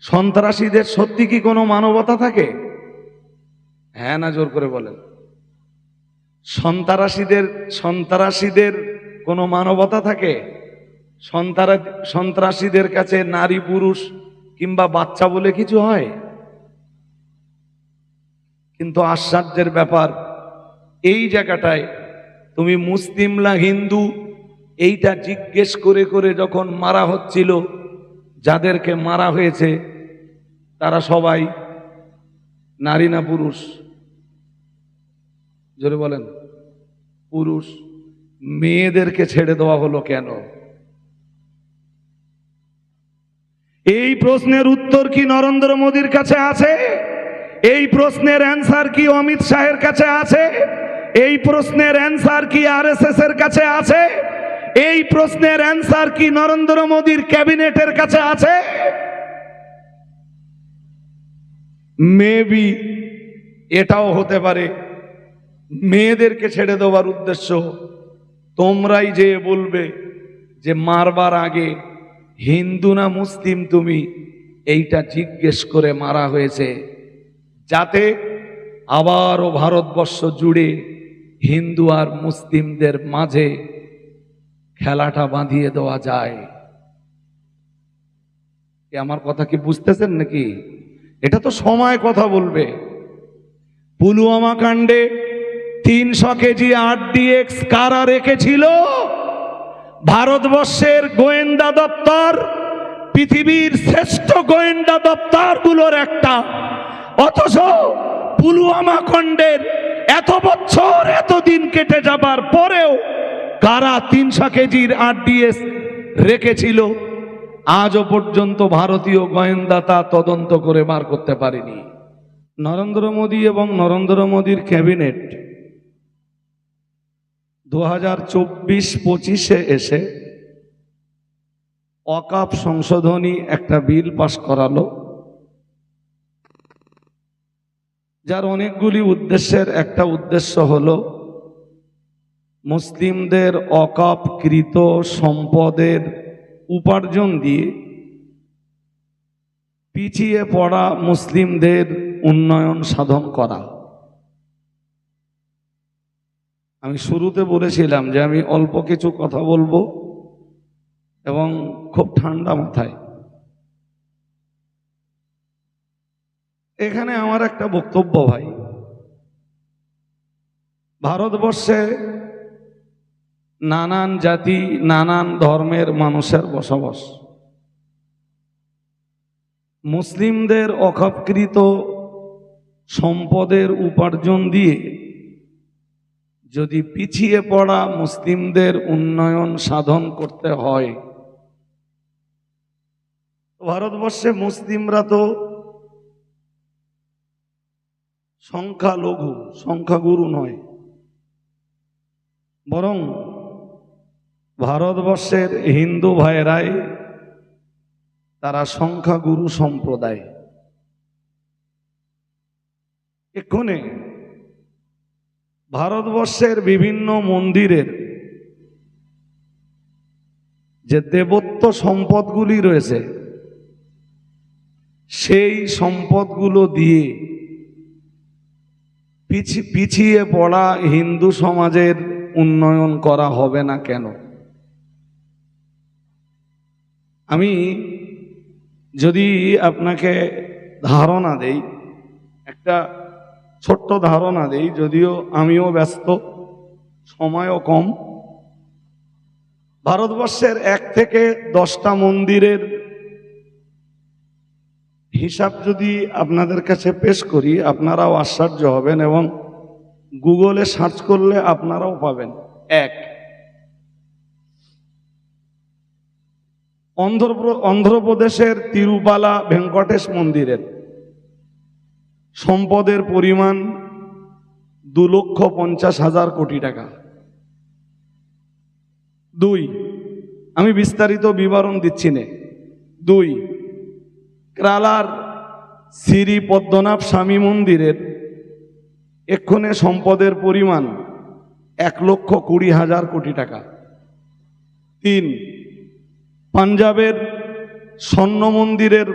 সন্ত্রাসীদের সত্যি কি কোনো মানবতা থাকে? হ্যাঁ না, জোর করে বলেন। সন্ত্রাসীদের সন্ত্রাসীদের কোনো মানবতা থাকে? সন্ত্রা- সন্ত্রাসীদের কাছে নারী, পুরুষ কিংবা বাচ্চা বলে কিছু হয়? কিন্তু আশ্চর্যের ব্যাপার, এই জায়গাটায় তুমি মুসলিম না হিন্দু এইটা জিজ্ঞেস করে করে যখন মারা হচ্ছিল যাদেরকে মারা হয়েছে, তারা সবাই নারী না পুরুষ? জোরে বলেন। পুরুষ। মেয়েদেরকে ছেড়ে দেওয়া হলো কেন? এই প্রশ্নের উত্তর কি নরেন্দ্র মোদীর কাছে আছে? এই প্রশ্নের অ্যান্সার কি অমিত শাহের কাছে আছে? এই প্রশ্নের অ্যান্সার কি আরএসএস এর কাছে আছে? এই প্রশ্নের অ্যান্সার কি নরেন্দ্র মোদীর ক্যাবিনেটের কাছে আছে? মেবি এটাও হতে পারে। মেয়েদেরকে ছেড়ে দেওয়ার উদ্দেশ্য তোমরাই যে বলবে যে মারবার আগে, হিন্দু না মুসলিম তুমি? এইটা জিজ্ঞেস করে মারা হয়েছে। যাতে আবারও ভারতবর্ষ জুড়ে হিন্দু আর মুসলিমদের মাঝে খেলাটা বাঁধিয়ে দেওয়া যায়। আমার কথা কি বুঝতেছেন নাকি? এটা তো সময় কথা বলবে। পুলওয়ামা কাণ্ডে তিনশো কেজি আরডিএক্স কারা রেখেছিল? ভারতবর্ষের গোয়েন্দা দপ্তর, পৃথিবীর শ্রেষ্ঠ গোয়েন্দা দপ্তরগুলোর একটা। অথচ পুলওয়ামা খণ্ডের এত বছর, এত দিন কেটে যাবার পরেও কারা তিনশো কেজির আরডিএস রেখেছিল? আজও পর্যন্ত ভারতীয় গোয়েন্দা তা তদন্ত করে বার করতে পারেনি। নরেন্দ্র মোদী এবং নরেন্দ্র মোদীর ক্যাবিনেট দু হাজার চব্বিশ পঁচিশে এসে অকাপ সংশোধনী একটা বিল পাশ করালো, যার অনেকগুলি উদ্দেশ্যের একটা উদ্দেশ্য হলো মুসলিমদের অকাপকৃত সম্পদের উপার্জন দিয়ে পিছিয়ে পড়া মুসলিমদের উন্নয়ন সাধন করা। আমি শুরুতে বলেছিলাম যে আমি অল্প কিছু কথা বলব এবং খুব ঠান্ডা মাথায়। এখানে আমার একটা বক্তব্য ভাই, ভারতবর্ষে নানান জাতি, নানান ধর্মের মানুষের বসবাস। মুসলিমদের অখাপকৃত সম্পদের উপার্জন দিয়ে যদি পিছিয়ে পড়া মুসলিমদের উন্নয়ন সাধন করতে হয় ভারতবর্ষে মুসলিমরা তো সংখ্যালঘু, সংখ্যাগুরু নয়, বরং ভারতবর্ষের হিন্দু ভাইয়েরাই তারা সংখ্যাগুরু সম্প্রদায়। এক্ষণে ভারতবর্ষের বিভিন্ন মন্দিরের যে দেবত্ব সম্পদগুলি রয়েছে, সেই সম্পদগুলো দিয়ে পিছি- পিছিয়ে পড়া হিন্দু সমাজের উন্নয়ন করা হবে না কেন? আমি যদি আপনাকে ধারণা দেই, একটা ছোট্ট ধারণা দেই, যদিও আমিও ব্যস্ত, সময়ও কম, ভারতবর্ষের এক থেকে দশটা মন্দিরের হিসাব যদি আপনাদের কাছে পেশ করি, আপনারাও আশ্চর্য হবেন এবং গুগলে সার্চ করলে আপনারাও পাবেন। এক অন্ধ্রপ্র- অন্ধ্রপ্রদেশের তিরুপালা ভেঙ্কটেশ মন্দিরের সম্পদের পরিমাণ দু লক্ষ পঞ্চাশ হাজার কোটি টাকা। দুই, আমি বিস্তারিত বিবরণ দিচ্ছি নে। দুই, ক্রালার শ্রী পদ্মনাভ স্বামী মন্দিরের এক্ষণে সম্পদের পরিমাণ এক লক্ষ কুড়ি হাজার কোটি টাকা। তিন পাঞ্জাবের স্বর্ণ মন্দিরের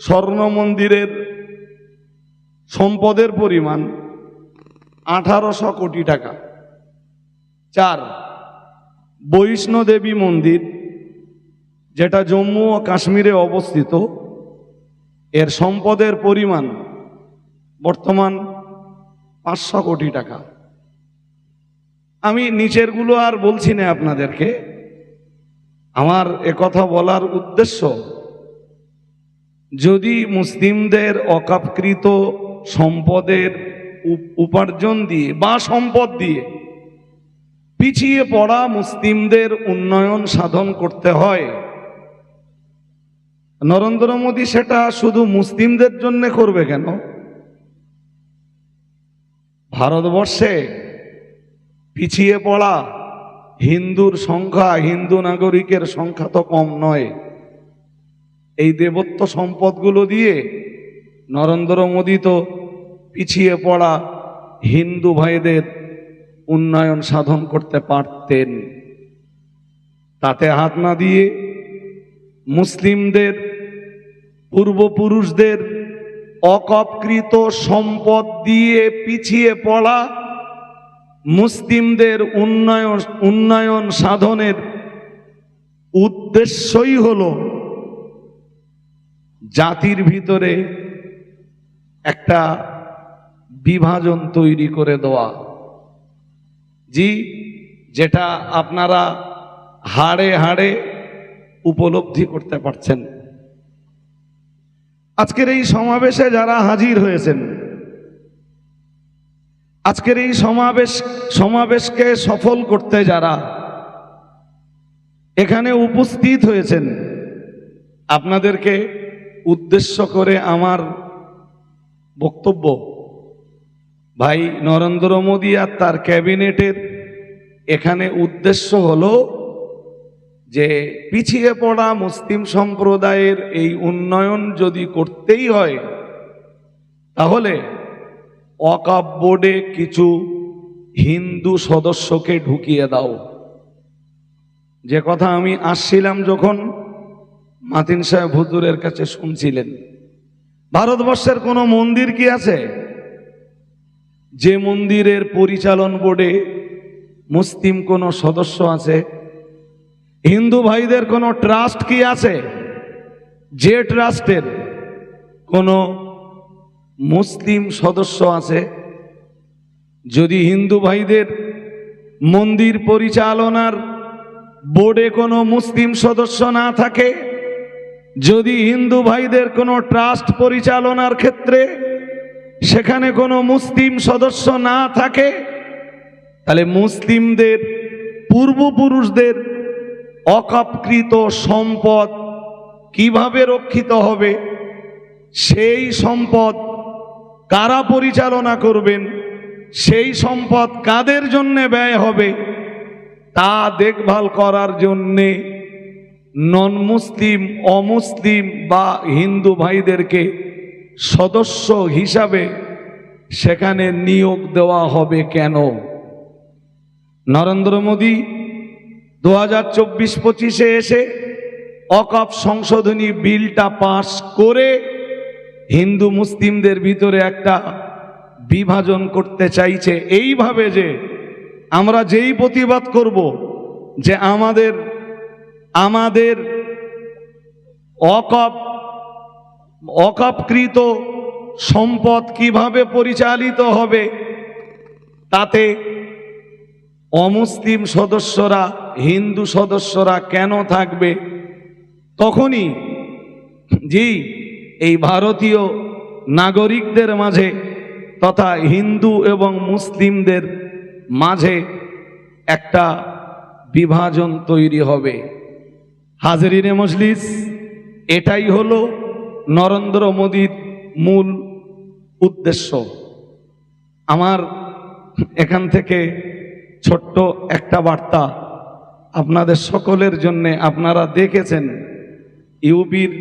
স্বর্ণ মন্দিরের সম্পদের পরিমাণ আঠারোশো কোটি টাকা। চার, বৈষ্ণোদেবী মন্দির, যেটা জম্মু ও কাশ্মীরে অবস্থিত, এর সম্পদের পরিমাণ বর্তমান পাঁচশো কোটি টাকা। আমি নিচেরগুলো আর বলছি না আপনাদেরকে। আমার একথা বলার উদ্দেশ্য, যদি মুসলিমদের অকাপকৃত সম্পদের উপ- উপার্জন দিয়ে বা সম্পদ দিয়ে পিছিয়ে পড়া মুসলিমদের উন্নয়ন সাধন করতে হয়, নরেন্দ্র মোদী সেটা শুধু মুসলিমদের জন্য করবে কেন? ভারতবর্ষে পিছিয়ে পড়া হিন্দুর সংখ্যা হিন্দু নাগরিকের সংখ্যা তো কম নয়। এই দেবত্ব সম্পদগুলো দিয়ে নরেন্দ্র মোদী তো পিছিয়ে পড়া হিন্দু ভাইদের উন্নয়ন সাধন করতে পারতেন। তাতে হাত না দিয়ে মুসলিমদের, পূর্বপুরুষদের অকপকৃত সম্পদ দিয়ে পিছিয়ে পড়া মুসলিমদের উন্নয়ন উন্নয়ন সাধনের উদ্দেশ্যই হল জাতির ভিতরে একটা বিভাজন তৈরি করে দেওয়া। জি, যেটা আপনারা হাড়ে হাড়ে উপলব্ধি করতে পারছেন। আজকের এই সমাবেশে যারা হাজির হয়েছেন আজকের এই সমাবেশ, সমাবেশকে সফল করতে যারা এখানে উপস্থিত হয়েছেন, আপনাদেরকে উদ্দেশ্য করে আমার বক্তব্য, ভাই নরেন্দ্র মোদী আর তার ক্যাবিনেটের এখানে উদ্দেশ্য হলো যে পিছিয়ে পড়া মুসলিম সম্প্রদায়ের এই উন্নয়ন যদি করতেই হয়, তাহলে অকাপ বোর্ডে কিছু হিন্দু সদস্যকে ঢুকিয়ে দাও। যে কথা আমি আসছিলাম যখন মাতিন সাহেব হুজুরের কাছে শুনছিলেন, ভারতবর্ষের কোনো মন্দির কি আছে? যে মন্দিরের পরিচালন বোর্ডে মুসলিম কোনো সদস্য আছে? হিন্দু ভাইদের কোনো ট্রাস্ট কি আছে? যে ট্রাস্টের কোনো মুসলিম সদস্য আছে। যদি হিন্দু ভাইদের মন্দির পরিচালনার বোর্ডে কোনো মুসলিম সদস্য না থাকে, যদি হিন্দু ভাইদের কোনো ট্রাস্ট পরিচালনার ক্ষেত্রে সেখানে কোনো মুসলিম সদস্য না থাকে, তাহলে মুসলিমদের পূর্বপুরুষদের অকাপকৃত সম্পদ কীভাবে রক্ষিত হবে, সেই সম্পদ কারা পরিচালনা করবেন? সেই সম্পদ কাদের জন্য ব্যয় হবে? তা দেখভাল করার জন্যে নন মুসলিম, অমুসলিম বা হিন্দু ভাইদেরকে সদস্য হিসাবে সেখানে নিয়োগ দেওয়া হবে কেন? নরেন্দ্র মোদী দু হাজার চব্বিশ পঁচিশে এসে অকপ সংশোধনী বিলটা পাশ করে হিন্দু মুসলিমদের ভিতরে একটা বিভাজন করতে চাইছে এইভাবে যে আমরা যেই প্রতিবাদ করব যে আমাদের আমাদের অকপ, অকপকৃত সম্পদ কীভাবে পরিচালিত হবে তাতে অমুসলিম সদস্যরা, হিন্দু সদস্যরা কেন থাকবে? তখনই, জি এই ভারতীয় নাগরিকদের মাঝে তথা হিন্দু এবং মুসলিমদের মাঝে একটা বিভাজন তৈরি হবে। হাজরিনে মজলিস, এটাই হলো নরেন্দ্র মোদীর মূল উদ্দেশ্য। আমার এখান থেকে ছোট্ট একটা বার্তা আপনাদের সকলের জন্যে, আপনারা দেখেছেন ইউপির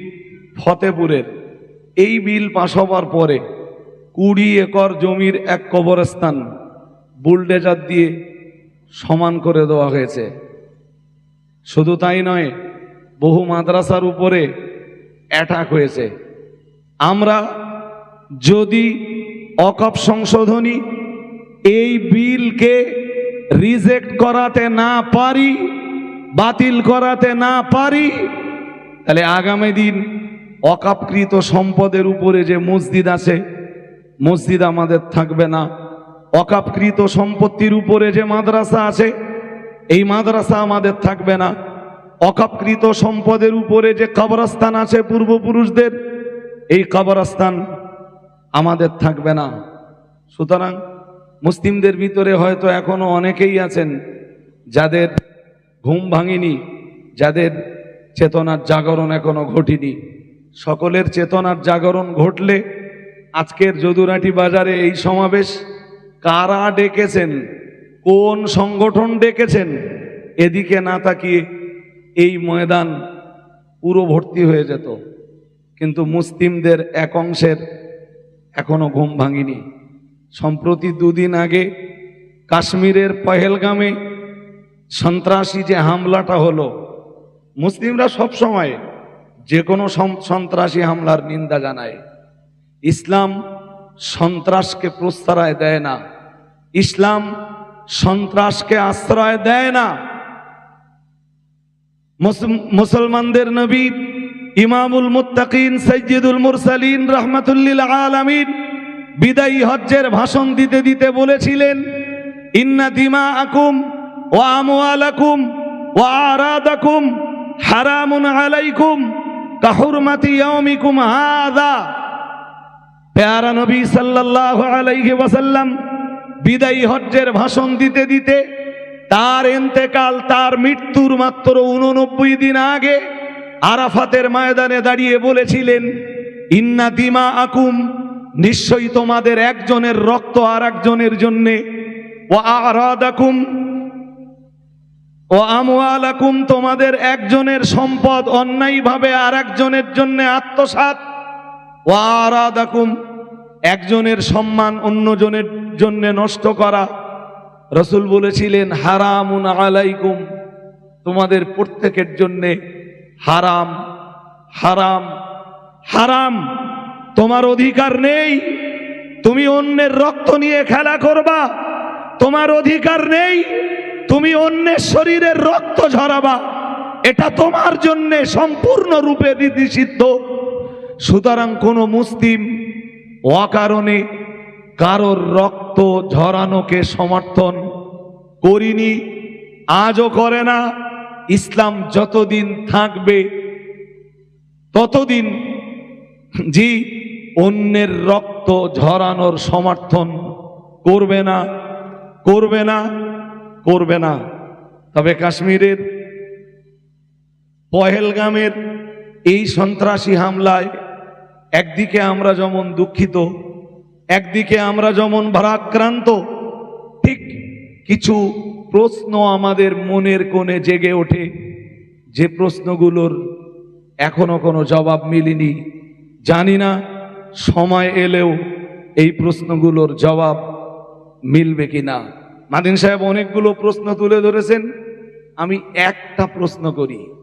ফতেপুরের এই বিল পাশ হবার পরে কুড়ি একর জমির এক কবরস্থান বুলডেজার দিয়ে সমান করে দেওয়া হয়েছে। শুধু তাই নয়, বহু মাদ্রাসার উপরে অ্যাটাক হয়েছে। আমরা যদি অকপ সংশোধনী এই বিলকে রিজেক্ট করাতে না পারি, বাতিল করাতে না পারি, তাহলে আগামী দিন অকাপকৃত সম্পদের উপরে যে মসজিদ আছে, মসজিদ আমাদের থাকবে না। অকাপকৃত সম্পত্তির উপরে যে মাদ্রাসা আছে, এই মাদ্রাসা আমাদের থাকবে না। অকাপকৃত সম্পদের উপরে যে কবরস্থান আছে পূর্বপুরুষদের, এই কবরস্থান আমাদের থাকবে না। সুতরাং মুসলিমদের ভিতরে হয়তো এখনও অনেকেই আছেন যাদের ঘুম ভাঙিনি, যাদের চেতনার জাগরণ এখনও ঘটিনি। সকলের চেতনার জাগরণ ঘটলে আজকের যদুরাটি বাজারে এই সমাবেশ কারা ডেকেছেন? কোন সংগঠন ডেকেছেন? এদিকে না তাকিয়ে এই ময়দান পুরো ভর্তি হয়ে যেত। কিন্তু মুসলিমদের এক অংশের এখনও ঘুম ভাঙিনি। সম্প্রতি দুদিন আগে কাশ্মীরের পহেলগামে সন্ত্রাসী যে হামলাটা হলো, মুসলিমরা সব সময় যে কোনো সন্ত্রাসী হামলার নিন্দা জানায়। ইসলাম সন্ত্রাসকে প্রশ্রয় দেয় না। ইসলাম সন্ত্রাসকে আশ্রয় দেয় না। মুসল- মুসলমানদের নবী ইমামুল মুত্তাকিন সৈয়দুল মুরসালিন রহমাতুল্লিল আলামিন বিদায়ী হজ্জের ভাষণ দিতে দিতে বলেছিলেন, ইন্না দিমা আকুম ও আমওয়ালাকুম ও আরাদাকুম হারামুন আলাইকুম কাহুরমাতি ইয়াউমিকুম হাদা পেয়ারা নবী সাল্লাল্লাহু আলাইহি ওয়াসাল্লাম বিদায়ী হজ্জের ভাষণ দিতে দিতে তার এন্তেকাল তার মৃত্যুর মাত্র উননব্বই দিন আগে আরাফাতের ময়দানে দাঁড়িয়ে বলেছিলেন, ইন্না দিমা আকুম নিশ্চয়ই তোমাদের একজনের রক্ত আর একজনের জন্যে ও আরাদাকুম ও আমওয়ালাকুম, তোমাদের একজনের সম্পদ অন্যায়ভাবে আর একজনের জন্য আত্মসাৎ। ও আরাদাকুম, একজনের সম্মান অন্যজনের জন্য নষ্ট করা। রসুল বলেছিলেন, হারামুন আলাইকুম, তোমাদের প্রত্যেকের জন্যে হারাম হারাম হারাম। তোমার অধিকার নেই, তুমি অন্যের রক্ত নিয়ে খেলা করবা। তোমার অধিকার নেই তুমি অন্যের শরীরের রক্ত ঝরাবা। এটা তোমার জন্য সম্পূর্ণরূপে নিষিদ্ধ সুতরাং কোনো মুসলিম অকারণে কারোর রক্ত ঝরানোকে সমর্থন করিনি, আজও করে না। ইসলাম যতদিন থাকবে, ততদিন জি অন্যের রক্ত ঝরানোর সমর্থন করবে না করবে না। করবে না। তবে কাশ্মীরের পহেলগামের এই সন্ত্রাসী হামলায় একদিকে আমরা যেমন দুঃখিত, একদিকে আমরা যেমন ভারাক্রান্ত, ঠিক কিছু প্রশ্ন আমাদের মনের কোণে জেগে ওঠে। যে প্রশ্নগুলোর এখনও কোনো জবাব মিলিনি। জানি না, সময় এলেও এই প্রশ্নগুলোর জবাব মিলবে কি না মাদিন সাহেব অনেকগুলো প্রশ্ন তুলে ধরেছেন। আমি একটা প্রশ্ন করি।